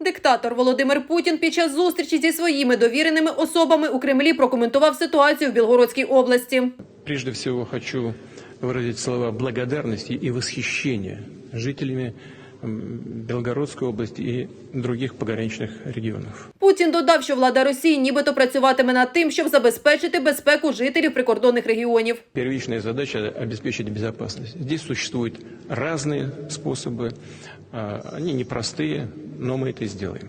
Диктатор Володимир Путін під час зустрічі зі своїми довіреними особами у Кремлі прокоментував ситуацію в Білгородській області. Прежде всего хочу выразить слова благодарности и восхищения жителями м, Белгородской области и других пограничных регионов. Путін додав, що влада Росії нібито працюватиме над тим, щоб забезпечити безпеку жителів прикордонних регіонів. Первичная задача – обеспечить безопасность. Здесь существуют разные способы, а, они непростые, но мы это сделаем.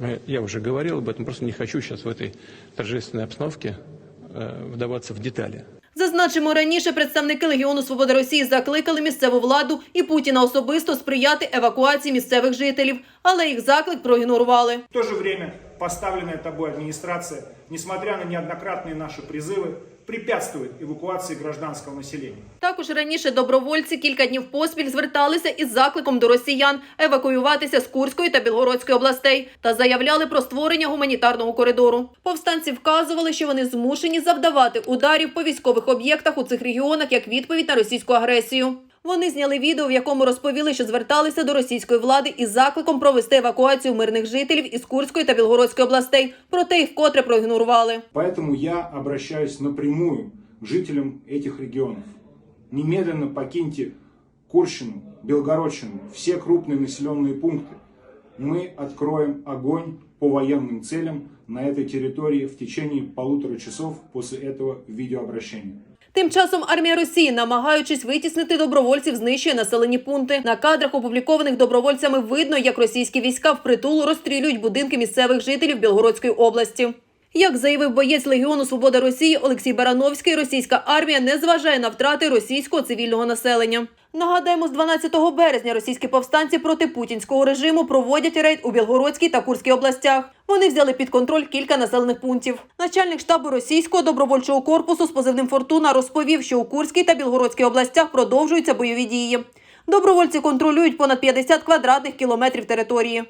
Мы- Я уже говорил об этом, просто не хочу сейчас в этой торжественной обстановке э, вдаваться в детали. Зазначимо, раніше представники Легіону Свободи Росії закликали місцеву владу і Путіна особисто сприяти евакуації місцевих жителів, але їх заклик проігнорували. В то же время поставленная тобой администрация, несмотря на неоднократные наши призывы, препятствует эвакуации гражданского населения. Також раніше добровольці кілька днів поспіль зверталися із закликом до росіян евакуюватися з Курської та Білгородської областей та заявляли про створення гуманітарного коридору. Повстанці вказували, що вони змушені завдавати ударів по військових об'єктах у цих регіонах як відповідь на російську агресію. Вони зняли відео, в якому розповіли, що зверталися до російської влади із закликом провести евакуацію мирних жителів із Курської та Білгородської областей, проте їх вкотре проігнорували. Поэтому я обращаюсь напрямую к жителям этих регионов. Немедленно покиньте Курщину, Белгородщину, все крупные населенные пункты. Мы откроем огонь по военным целям на этой территории в течение полутора часов после этого видеообращения. Тим часом армія Росії, намагаючись витіснити добровольців, знищує населені пункти. На кадрах, опублікованих добровольцями, видно, як російські війська впритул розстрілюють будинки місцевих жителів Білгородської області. Як заявив боєць Легіону Свобода Росії Олексій Барановський, російська армія не зважає на втрати російського цивільного населення. Нагадаємо, з 12 березня російські повстанці проти путінського режиму проводять рейд у Білгородській та Курській областях. Вони взяли під контроль кілька населених пунктів. Начальник штабу російського добровольчого корпусу з позивним Фортуна розповів, що у Курській та Білгородській областях продовжуються бойові дії. Добровольці контролюють понад 50 квадратних кілометрів території.